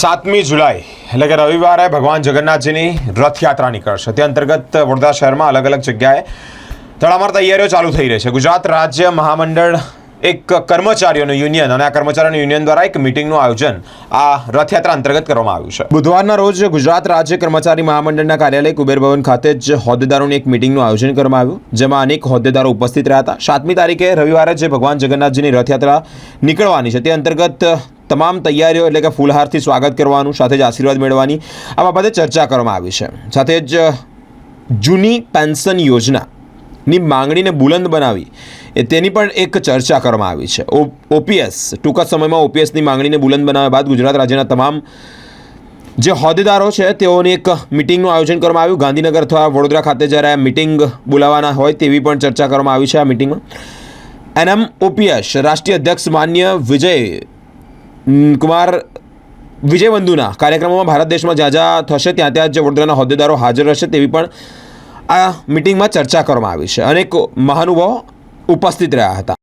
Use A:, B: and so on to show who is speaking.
A: સાતમી જુલાઈ, એટલે કે રવિવારે ભગવાન જગન્નાથજીની રથયાત્રા નીકળશે. તે અંતર્ગત વડોદરા શહેરમાં અલગ અલગ જગ્યાએ તડામાર તૈયારીઓ ચાલુ થઈ રહી છે. ગુજરાત રાજ્ય મહામંડળ એક કર્મચારીઓનું યુનિયન અને આ કર્મચારીઓનું યુનિયન દ્વારા એક મિટિંગનું આયોજન આ રથયાત્રા અંતર્ગત કરવામાં આવ્યું છે. બુધવારના રોજ ગુજરાત રાજ્ય કર્મચારી મહામંડળના કાર્યાલય કુબેર ભવન ખાતે જ હોદ્દેદારોની એક મિટિંગનું આયોજન કરવામાં આવ્યું, જેમાં અનેક હોદ્દેદારો ઉપસ્થિત રહ્યા હતા. સાતમી તારીખે રવિવારે જે ભગવાન જગન્નાથજીની રથયાત્રા નીકળવાની છે. તે અંતર્ગત તમામ તૈયારીઓ એટલે કે ફૂલહારથી સ્વાગત કરવાનું, સાથે જ આશીર્વાદ મેળવવાની આ બાબતે ચર્ચા કરવામાં આવી છે. સાથે જ જૂની પેન્શન યોજનાની માંગણીને બુલંદ બનાવી એ તેની પણ એક ચર્ચા કરવામાં આવી છે. ઓપીએસ, ટૂંકા સમયમાં ઓપીએસની માંગણીને બુલંદ બનાવ્યા બાદ ગુજરાત રાજ્યના તમામ જે હોદ્દેદારો છે તેઓની એક મિટિંગનું આયોજન કરવામાં આવ્યું. ગાંધીનગર અથવા વડોદરા ખાતે જ્યારે આ મિટિંગ બોલાવવાના હોય તેવી પણ ચર્ચા કરવામાં આવી છે આ મિટિંગમાં. એનએમ ઓપીએસ, રાષ્ટ્રીય અધ્યક્ષ માન્ય વિજય કુમાર, વિજયવંદુના કાર્યક્રમોમાં ભારત દેશમાં જ્યાં જ્યાં થશે ત્યાં ત્યાં જ વડોદરાના હોદ્દેદારો હાજર રહેશે તેવી પણ આ મિટિંગમાં ચર્ચા કરવામાં આવી છે. અનેક મહાનુભાવો ઉપસ્થિત રહ્યા હતા.